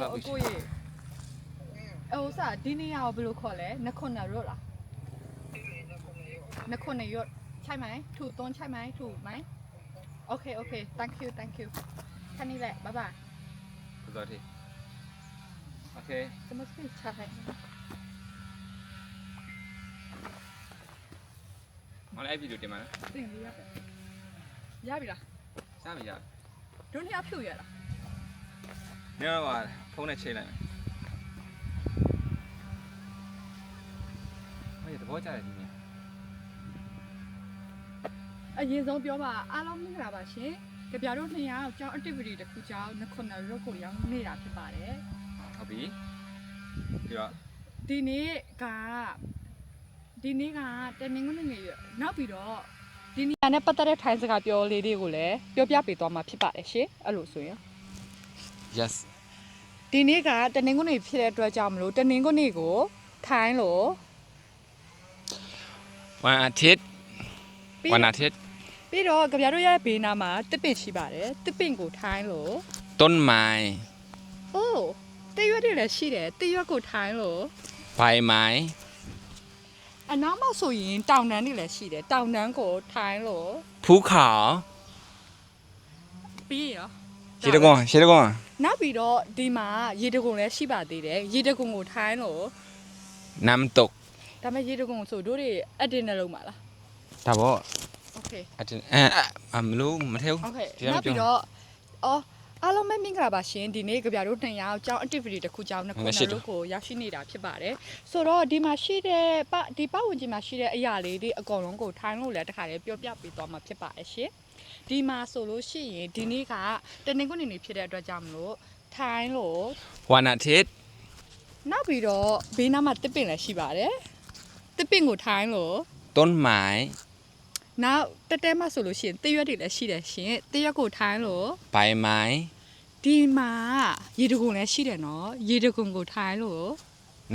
ကိုအကိုရေအဟိုစာဒီနေရာကိုဘယ်လိုခေါ်လဲနခွန်နရော့လားနခွန်နရော့ใช่ไหมถูกต้นใช่ไหมถูกไหมโอเคโอเค thank you thank you แค่นี้แหละบ๊ายบายขอโทษทีโอเคจะมาสิใช่မလေးပြီလို့တင်ပါလားတင်ပြီရပြီရပြီလားစားပြီရတို့နှစ်ယောက်ဖြုတ်ရလား နင်တော့ဖုန်းနဲ့ချိန်လိုက်မယ်ဟေးသဘောကျတယ်ဒီနေ့အရင်ဆုံးပြောပါအားလုံးမင်္ဂလာပါရှင်ကြပြတို့နှစ်ယောက်ကျောင်း activity တစ်ခုကြောင်းနှစ်ခုနှစ်ရုပ်ကိုရောက်နေတာဖြစ်ပါတယ်ဟုတ်ပြီပြီးတော့ဒီနေ့ကဒီနေ့ကတနင်္ဂနွေနေ့ရနောက်ပြီးတော့ဒီနေ့နဲ့ပတ်သက်တဲ့ထိုင်းစကားပြောလေးတွေကိုလည်းပြောပြပေးသွားမှာဖြစ်ပါတယ်ရှင်အဲ့လိုဆိုရင် yes ဒီနေ့ကတနင်္ဂနွေဖြစ်တဲ့အတွက်ကြောင့်မလို့တနင်္ဂနွေကိုထိုင်းလို့ วันอาทิตย์ ပြီး วันอาทิตย์ ပြီးတော့ကြပြတို့ရဲ့ဘေးနားမှာတစ်ပင်ရှိပါတယ်တစ်ပင်ကိုထိုင်းလို့ ต้นไม้ အိုးတရွက်တွေလည်းရှိတယ်တရွက်ကိုထိုင်းလို့ ใบไม้ အနောက်မှာဆိုရင်တောင်တန်းတွေလည်းရှိတယ်တောင်တန်းကိုထိုင်းလို့ ภูเขา ပြီးရော ရှိတကွန်ရှိတကွန် နောက်ပြီးတော့ဒီမှာရေတကုံလည်းရှိပါသေးတယ်ရေတကုံကိုထိုင်းလို့ Nam Tok ဒါပေမဲ့ရေတကုံဆိုတို့တွေအက်တင်နဲ့လုံးပါလား ဒါပေါ့ Okay အတင်အဲအမလို့မထဲဘူး Okay ဒီကနေ့နောက်ပြီးပြော တော့အော် အားလုံးပဲမင်္ဂလာပါရှင်ဒီနေ့ကြပြတို့2ရောက်ကျောင်း activity တစ်ခုကျောင်းနှစ်ခုနှစ်လို့ကိုရောက်ရှိနေတာဖြစ်ပါတယ်ဆိုတော့ဒီမှာရှိတဲ့ပဒီပဝင်ကြီးမှာရှိတဲ့အရာလေးတွေအကုန်လုံးကိုထိုင်းလို့လည်းတခါလေပြောပြပေးသွားမှာဖြစ်ပါတယ်ရှင်ဒီမှာဆိုလို့ရှိရင်ဒီနေ့ကတနင်္ဂနွေနေ့ဖြစ်တဲ့အတွက်ကြောင့်မလို့ထိုင်းလို့ဝန်အထစ်နောက်ပြီးတော့ဘေးနားမှာတစ်ပင်လည်းရှိပါတယ်တစ်ပင်ကိုထိုင်းလို့တွန်းမိုင်နောက်တက်တဲမှာဆိုလို့ရှိရင်တရွက်တွေလည်းရှိတယ်ရှင်တရွက်ကိုထိုင်းလို့ဘိုင်မိုင် ဒီမှာရေတကုံလည်းရှိတယ်နော်ရေတကုံကိုထိုင်းလို့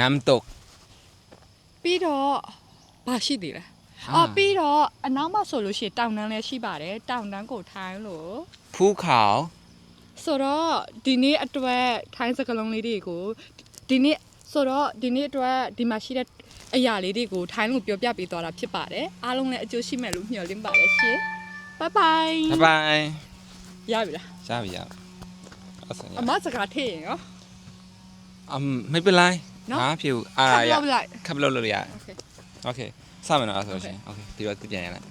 น้ำตก ပြီးတော့ဘာရှိသေးလဲအော်ပြီးတော့အနောက်မှာဆိုလို့ရှိရင်တောင်တန်းလည်းရှိပါတယ်တောင်တန်းကိုထိုင်းလို့ ภูเขา ဆိုတော့ဒီနေ့အတွက်ထိုင်းစကလုံးလေးတွေကိုဒီနေ့ဆိုတော့ဒီနေ့အတွက်ဒီမှာရှိတဲ့အရာလေးတွေကိုထိုင်းလို့ပြောပြပေးသွားတာဖြစ်ပါတယ်အားလုံးလည်းအကျိုးရှိမယ်လို့မျှော်လင့်ပါတယ်ရှင်ဘိုင်ဘိုင် บ๊ายบาย ရပြီလား ရှားပြီရအ ဆင်ရ အမစကားထည့်ရင်ရော အမ်ไม่เป็นไร နော် ဟာဖြစ်ဘူးအာ ခပ် ရ လောက်လိုက် ခပ်လို့လို့ရ โอเค โอเคစမယ်နော်အဲ့ဆိုလို့ရှိရင်โอเคဒီတော့ပြန်ရလိုက်